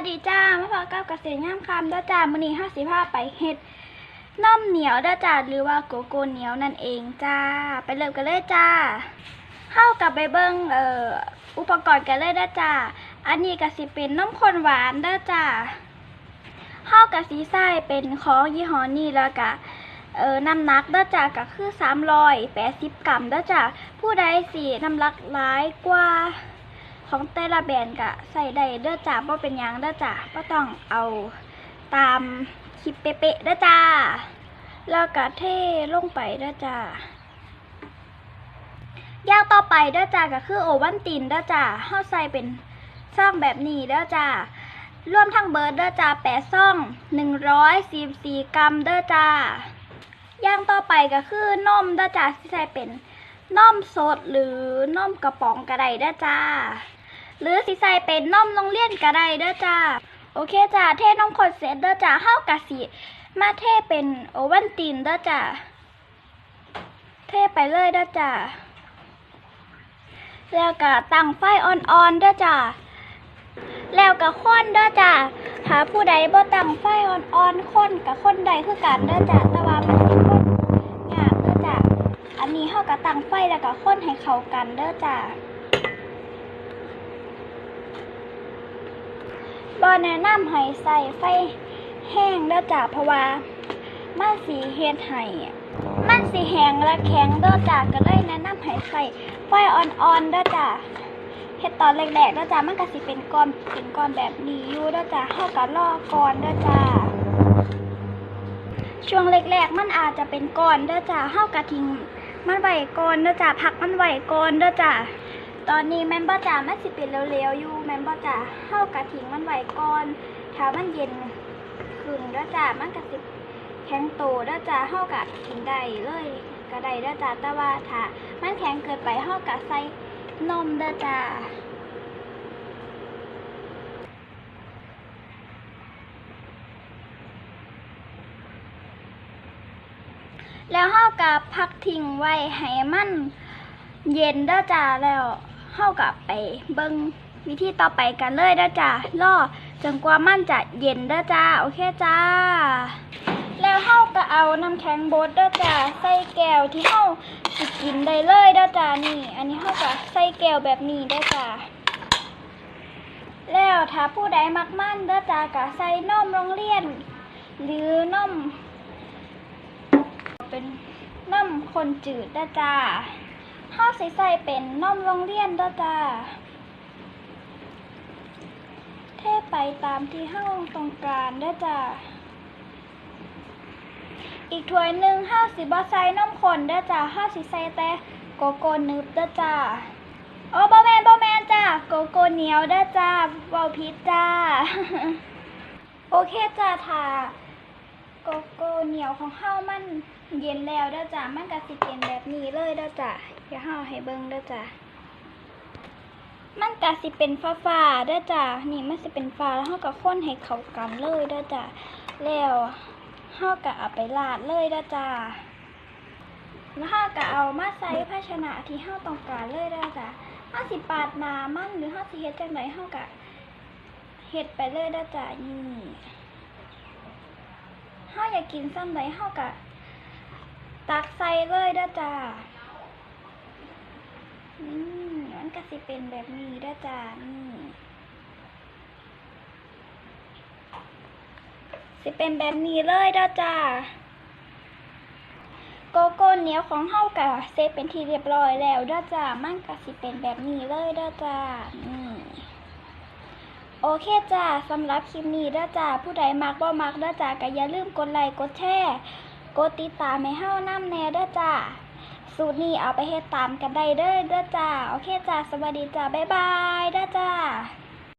วัสดีจ้ามาพอกับเกษตรย่ามคำด้อจ้ามื้อนี้ห้าสิบห้าไปเฮ็ดน้อมเหนียวด้อจ้าหรือว่าโกโก้เหนียวนั่นเองจ้า ไปเริ่มกันเลยจ้า เข้ากับไปเบิ้งเอ่ออุปกรณ์กันเลยด้อจ้า อันนี้ก็สิเป็นน้ำข้นหวานด้อจ้าเข้ากับสีไส้เป็นของยี่ห้อนี้แล้วก็เออน้ำหนักด้อจ้าก็คือ380กรัมด้อจ้าผู้ใดสิน้ำหนักหลายกว่า ของแต่ละแบรนด์ก็ใส่ได้เด้อจ้าบ่เป็นยังเด้อจ้าบ่ต้องเอาตามคลิปเป๊ะๆเด้อจ้า แล้วก็เทลงไปเด้อจ้าอย่างต่อไปเด้อจ้าก็คือโอวันตินเด้อจ้าเฮาใส่เป็นซ่องแบบนี้เด้อจ้ารวมทั้งเบิร์ดเด้อจ้า8ซ่อง144กรัมเด้อจ้าอย่างต่อไปก็คือนมเด้อจ้าที่ใส่เป็นนมสดหรือนมกระป๋องก็ได้เด้อจ้า หรือสิใส่เป็นนมโรงเรียนก็ได้เด้อจ้า โอเคจ้าเทนมข้นเสร็จเด้อจ้าเฮากะสิมาเทเป็นโอวันตินเด้อจ้าเทไปเลยเด้อจ้าแล้วก็ตั้งไฟอ่อนๆเด้อจ้าแล้วก็ค้นเด้อจ้าถ้าผู้ใดบ่ตั้งไฟอ่อนๆค้นกับค้นใดคือกันเด้อจ้าแต่ว่ามันสิค้นยากเด้อจ้าอันนี้เฮาก็ตั้งไฟแล้วก็ค้นให้เข้ากันเด้อจ้า บ่แนะนำให้ใส่ไฟแห้งเด้อจ้าเพราะว่ามันสีเฮ็ดให้มันสีแห้งและแข็งเด้อจ้าก็เลยแนะนำให้ใส่ไฟอ่อนๆเด้อจ้าเฮ็ดตอนแรกๆเด้อจ้ามันก็สิเป็นก้อนเป็นก้อนแบบนี้อยู่เด้อจ้าเฮาก็รอก่อนเด้อจ้าช่วงแรกๆมันอาจจะเป็นก้อนเด้อจ้าเฮาก็ทิ้งมันไว้ก่อนเด้อจ้าพักมันไว้ก่อนเด้อจ้า ตอนนี้แม่บ่จ่ามันสิเป็นเร็วๆอยู่แม่บ่จ่าเฮากะทิ้งมันไว้ก่อนถ้ามันเย็นขึ้นแล้วจ้ามันก็สิแข็งโตแล้วจ้าเฮากะกินได้เลยก็ได้แล้วจ้าแต่ว่าถ้ามันแข็งเกินไปเฮากะใส่นมเด้อจ้าแล้วเฮากะพักทิ้งไว้ให้มันเย็นเด้อจ้าแล้ว เข้ากับไปเบิ้งวิธีต่อไปกันเลยเด้อจ้ารอจนกว่ามันจะเย็นเด้อจ้าโอเคจ้า แล้วเฮาก็เอาน้ำแข็งบดเด้อจ้าใส่แก้วที่เฮาสิกินได้เลยเด้อจ้านี่ อันนี้เฮาก็ใส่แก้วแบบนี้เด้อจ้าแล้วถ้าผู้ใดมักมั่นเด้อจ้าก็ใส่นมโรงเรียน หรือนมเป็นนมคนจืดเด้จ้า ข้าใส่ใส่เป็นนมโรงเรียนเด้อจ้า เทไปตามที่ห้าต้องกลารเด้อจ้า อีกถ้วยหนึ่งห้าสิบใส่นมข้นเด้อจ้าห้าสิใส่แต่โกโก้นึบเด้อจ้าโอ้บอแมนบอแมนจ้าโกโก้เหนียวเด้อจ้าเบาพิษจ้า โอเคจ้าค่ะโกโก้เหนียวของเฮามันเย็นแล้วเด้อจ้ะมันก็สิเป็นแบบนี้เลยเด้อจ้ะเดี๋ยวเฮาให้เบิ่งเด้อจ้ะมันก็สิเป็นฟ้าๆเด้อจ้ะนี่มันสิเป็นฟ้าแล้วเฮาก็คนให้เข้ากันเลยเด้อจ้ะแล้วเฮาก็เอาไปราดเลยเด้อจ้ะแล้วเฮาก็เอามาใส่ภาชนะที่เฮาต้องการเลยเด้อจ้ะเฮาสิปาดหน้ามันหรือเฮาสิเฮ็ดจังไดเฮาก็เฮ็ดไปเลยเด้อจ้ะนี่ากกินซ้ำใดเฮากะตักใส่เลยด้อจ้าอืมมันก็สิเป็นแบบนี้ด้อจ้านี่สิเป็นแบบนี้เลยด้อจ้าโกโก้เหนียวของเฮากะเซตเป็นที่เรียบร้อยแล้วด้อจ้ามันก็สิเป็นแบบนี้เลยด้อจ้านี่ โอเคจ้าสำหรับคลิปนี้เด้อจ้าผู้ใดมักบ่มักเด้อจ้าก็อย่าลืมกดไลค์กดแชร์กดติดตามให้เฮานำแน่เด้อจ้าสูตรนี้เอาไปเฮ็ดตามกันได้เด้อเด้อจ้าโอเคจ้าสวัสดีจ้าบ๊ายบายเด้อจ้า